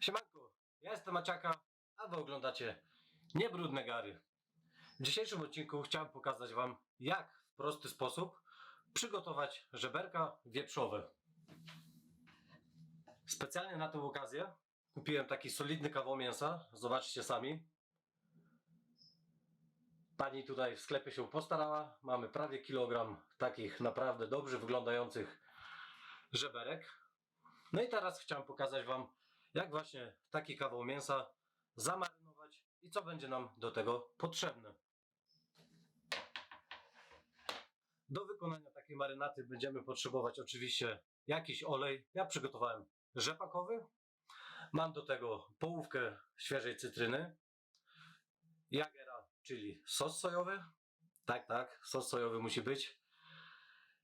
Siemanko, ja jestem Maciaka, a wy oglądacie Niebrudne Gary. W dzisiejszym odcinku chciałem pokazać wam, jak w prosty sposób przygotować żeberka wieprzowe. Specjalnie na tę okazję kupiłem taki solidny kawał mięsa, zobaczcie sami. Pani tutaj w sklepie się postarała, mamy prawie kilogram takich naprawdę dobrze wyglądających żeberek. No i teraz chciałem pokazać Wam, jak właśnie taki kawał mięsa zamarynować i co będzie nam do tego potrzebne. Do wykonania takiej marynaty będziemy potrzebować oczywiście jakiś olej. Ja przygotowałem rzepakowy. Mam do tego połówkę świeżej cytryny, jagera, czyli sos sojowy. Tak, tak, sos sojowy musi być.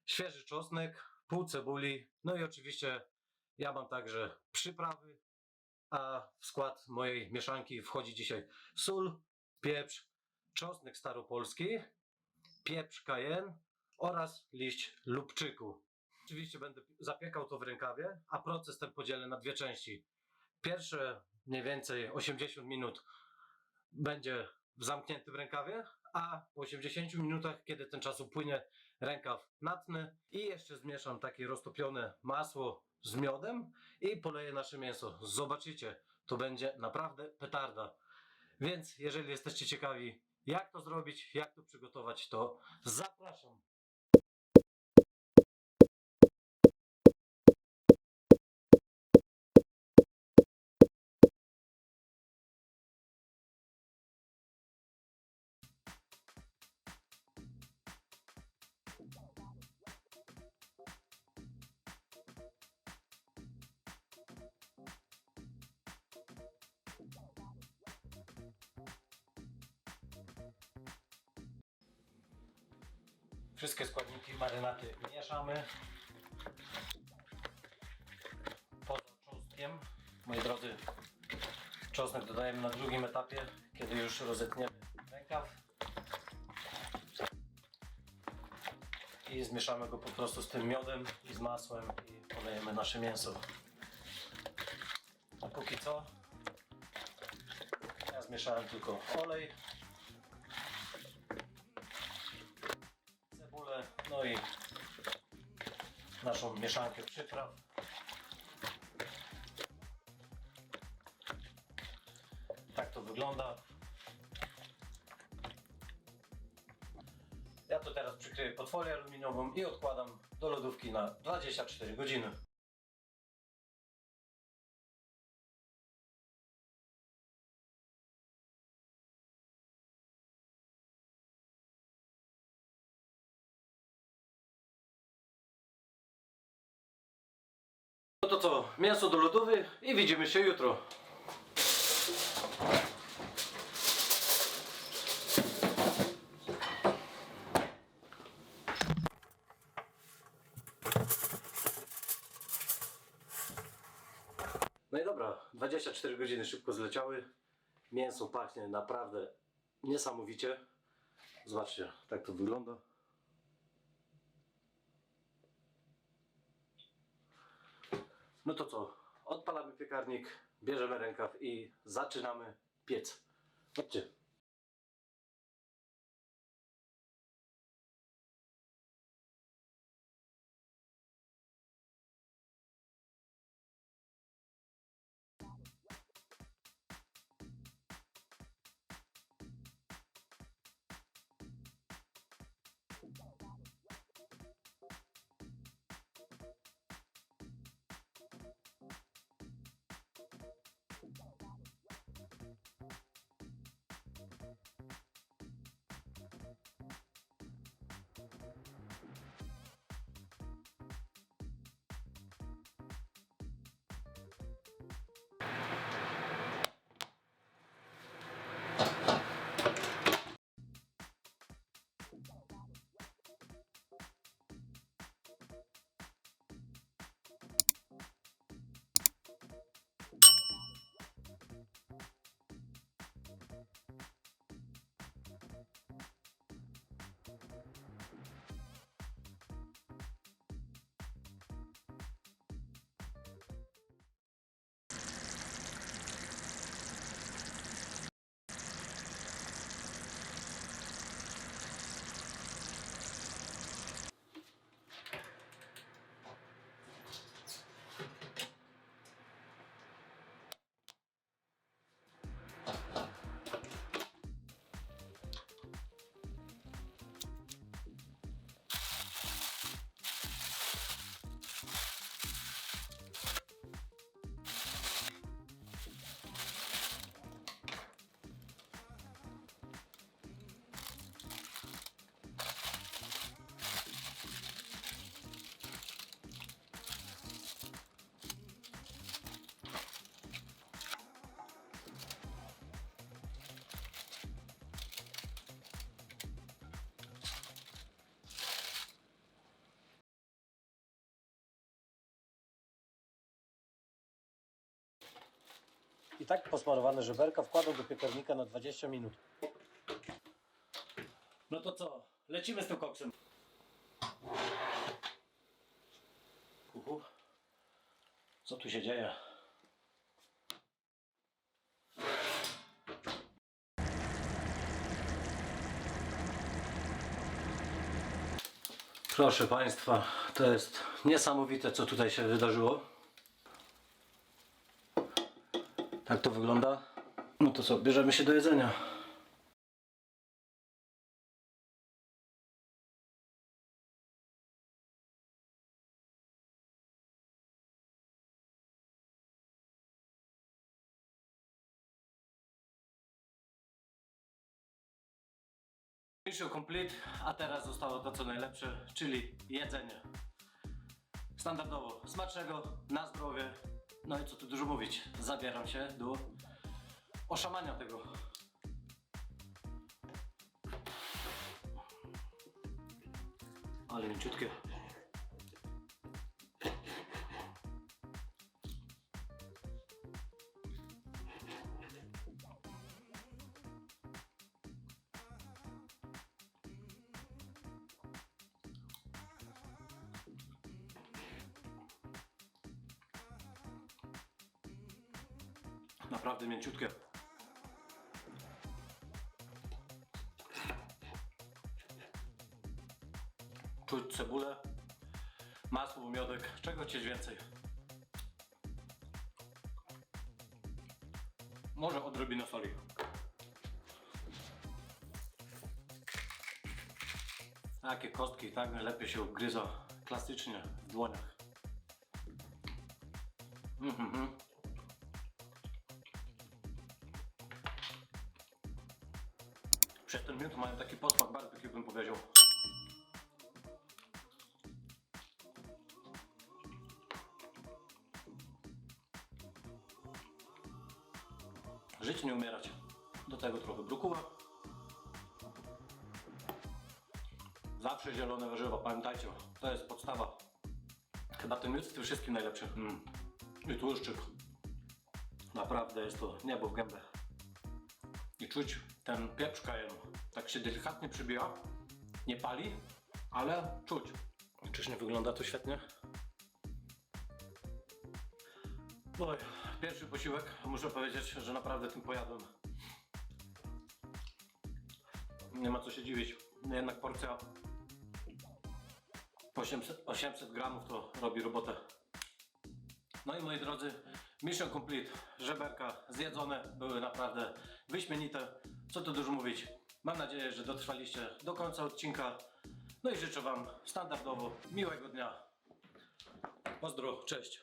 Świeży czosnek, pół cebuli, no i oczywiście ja mam także przyprawy, a w skład mojej mieszanki wchodzi dzisiaj sól, pieprz, czosnek staropolski, pieprz cayenne oraz liść lubczyku. Oczywiście będę zapiekał to w rękawie, a proces ten podzielę na dwie części. Pierwsze mniej więcej 80 minut będzie zamknięty w rękawie, a po 80 minutach, kiedy ten czas upłynie, rękaw natnę i jeszcze zmieszam takie roztopione masło z miodem i poleję nasze mięso. Zobaczycie, to będzie naprawdę petarda. Więc jeżeli jesteście ciekawi, jak to zrobić, jak to przygotować, to zapraszam. Wszystkie składniki marynaty mieszamy. Poza czosnkiem, moi drodzy, czosnek dodajemy na drugim etapie, kiedy już rozetniemy rękaw. I zmieszamy go po prostu z tym miodem i z masłem i polejemy nasze mięso. A póki co ja zmieszałem tylko olej, no i naszą mieszankę przypraw. Tak to wygląda. Ja to teraz przykryję pod aluminiową i odkładam do lodówki na 24 godziny. No to co, mięso do lodówy i widzimy się jutro. No i dobra, 24 godziny szybko zleciały. Mięso pachnie naprawdę niesamowicie. Zobaczcie, tak to wygląda. No to co? Odpalamy piekarnik, bierzemy rękaw i zaczynamy piec. Chodźcie. I tak posmarowane żeberka wkładam do piekarnika na 20 minut. No to co? Lecimy z tym koksem. Uhu. Co tu się dzieje? Proszę Państwa, to jest niesamowite, co tutaj się wydarzyło. Tak to wygląda. No to co, bierzemy się do jedzenia. Mission complete, a teraz zostało to co najlepsze, czyli jedzenie. Standardowo smacznego, na zdrowie. No i co tu dużo mówić, zabieram się do oszamania tego. Ale mięciutkie. Naprawdę mięciutkie. Czuć cebulę, masło, miodek, czego chcieć więcej. Może odrobinę soli. Takie kostki, tak najlepiej się ugryza klasycznie w dłoniach. Mhm. Przed mają taki posmak barbecue bym powiedział. Żyć nie umierać. Do tego trochę brukuła. Zawsze zielone warzywa, pamiętajcie, to jest podstawa. Chyba ten miód z tym wszystkim najlepszy. Mm. I tłuszczyk. Naprawdę jest to niebo w gębę. I czuć ten pieprz cayenne. Tak się delikatnie przybija. Nie pali, ale czuć. Czyż nie wygląda to świetnie? Oj, pierwszy posiłek. Muszę powiedzieć, że naprawdę tym pojadłem. Nie ma co się dziwić. Jednak porcja 800, 800 gramów to robi robotę. No i moi drodzy, mission complete. Żeberka zjedzone były naprawdę wyśmienite. Co tu dużo mówić. Mam nadzieję, że dotrwaliście do końca odcinka. No i życzę Wam standardowo miłego dnia. Pozdro, cześć.